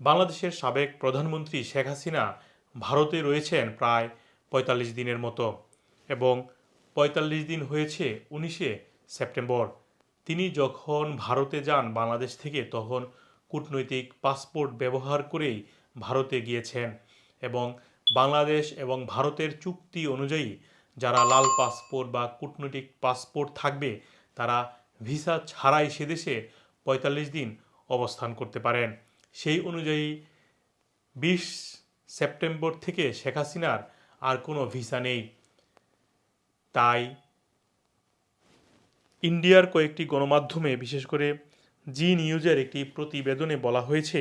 বাংলাদেশের সাবেক প্রধানমন্ত্রী শেখ হাসিনা ভারতে রয়েছেন প্রায় পঁয়তাল্লিশ দিনের মতো এবং পঁয়তাল্লিশ দিন হয়েছে উনিশে সেপ্টেম্বর। তিনি যখন ভারতে যান বাংলাদেশ থেকে, তখন কূটনৈতিক পাসপোর্ট ব্যবহার করেই ভারতে গিয়েছেন এবং বাংলাদেশ এবং ভারতের চুক্তি অনুযায়ী যারা লাল পাসপোর্ট বা কূটনৈতিক পাসপোর্ট থাকবে, তারা ভিসা ছাড়াই সেদেশে পঁয়তাল্লিশ দিন অবস্থান করতে পারেন। সেই অনুযায়ী বিশ সেপ্টেম্বর থেকে শেখ হাসিনার আর কোনো ভিসা নেই। তাই ইন্ডিয়ার কয়েকটি গণমাধ্যমে, বিশেষ করে জি নিউজের একটি প্রতিবেদনে বলা হয়েছে,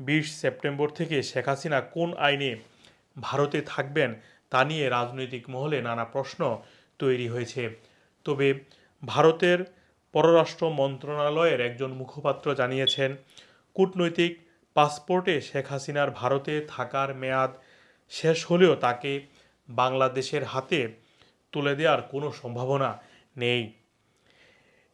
বিশ সেপ্টেম্বর থেকে শেখ হাসিনা কোন আইনে ভারতে থাকবেন তা নিয়ে রাজনৈতিক মহলে নানা প্রশ্ন তৈরি হয়েছে। তবে ভারতের পররাষ্ট্র মন্ত্রণালয়ের একজন মুখপাত্র জানিয়েছেন কূটনৈতিক পাসপোর্টে শেখ হাসিনার ভারতে থাকার মেয়াদ শেষ হলেও তাকে বাংলাদেশের হাতে তুলে দেওয়ার কোনো সম্ভাবনা নেই।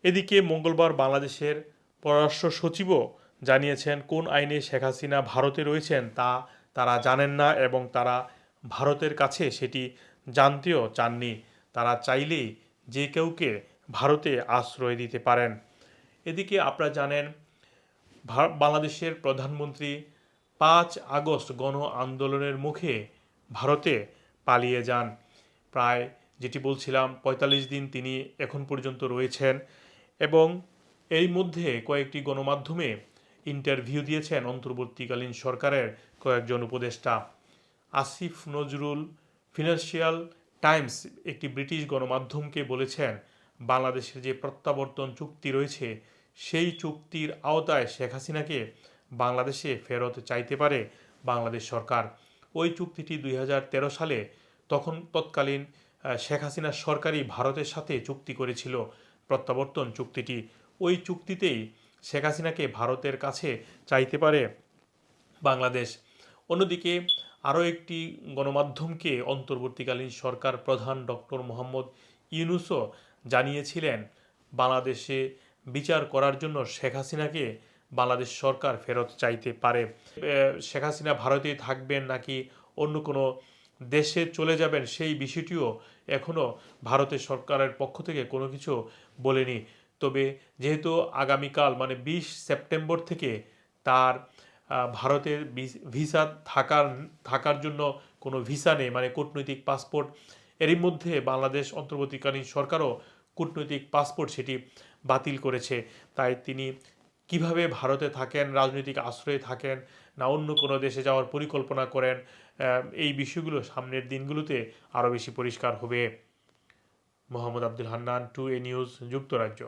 এদিকে মঙ্গলবার বাংলাদেশের পররাষ্ট্র সচিবও জানিয়েছেন, কোন আইনে শেখ হাসিনা ভারতে রয়েছেন তা তারা জানেন না এবং তারা ভারতের কাছে সেটি জানতেও চাননি। তারা চাইলেই যে কেউকে ভারতে আশ্রয় দিতে পারেন। এদিকে আপনারা জানেন বাংলাদেশের প্রধানমন্ত্রী পাঁচ আগস্ট গণ আন্দোলনের মুখে ভারতে পালিয়ে যান। প্রায় যেটি বলছিলাম, পঁয়তাল্লিশ দিন তিনি এখন পর্যন্ত রয়েছেন এবং এর মধ্যে কয়েকটি গণমাধ্যমে ইন্টারভিউ দিয়েছেন অন্তর্বর্তীকালীন সরকারের কয়েকজন উপদেষ্টা। আসিফ নজরুল ফিনান্সিয়াল টাইমস একটি ব্রিটিশ গণমাধ্যমকে বলেছেন, বাংলাদেশের যে প্রত্যাবর্তন চুক্তি রয়েছে সেই চুক্তির আওতায় শেখ হাসিনাকে বাংলাদেশে ফেরত চাইতে পারে বাংলাদেশ সরকার। ওই চুক্তিটি দুই হাজার তেরো সালে তখন তৎকালীন শেখ হাসিনার সরকারই ভারতের সাথে চুক্তি করেছিল, প্রত্যাবর্তন চুক্তিটি। ওই চুক্তিতেই শেখ হাসিনাকে ভারতের কাছে চাইতে পারে বাংলাদেশ। অন্যদিকে আরও একটি গণমাধ্যমকে অন্তর্বর্তীকালীন সরকার প্রধান ডক্টর মোহাম্মদ ইউনুসও জানিয়েছিলেন, বাংলাদেশে বিচার করার জন্য শেখ হাসিনাকে বাংলাদেশ সরকার ফেরত চাইতে পারে। শেখ হাসিনা ভারতে থাকবেন নাকি অন্য কোনো দেশে চলে যাবেন সেই বিষয়টিও এখনও ভারতের সরকারের পক্ষ থেকে কোনো কিছু বলেনি। তবে যেহেতু আগামীকাল মানে বিশ সেপ্টেম্বর থেকে তার ভারতের ভিসা থাকার থাকার জন্য কোনো ভিসা নেই মানে কূটনৈতিক পাসপোর্ট। এরই মধ্যে বাংলাদেশ অন্তর্বর্তীকালীন সরকারও কূটনৈতিক পাসপোর্ট সেটি বাতিল করেছে। তাই তিনি কীভাবে ভারতে থাকেন, রাজনৈতিক আশ্রয়ে থাকেন না অন্য কোনো দেশে যাওয়ার পরিকল্পনা করেন এই বিষয়গুলো সামনের দিনগুলোতে আরও বেশি পরিষ্কার হবে। Mohammad Abdul Hannan, two A news, যুক্তরাজ্য।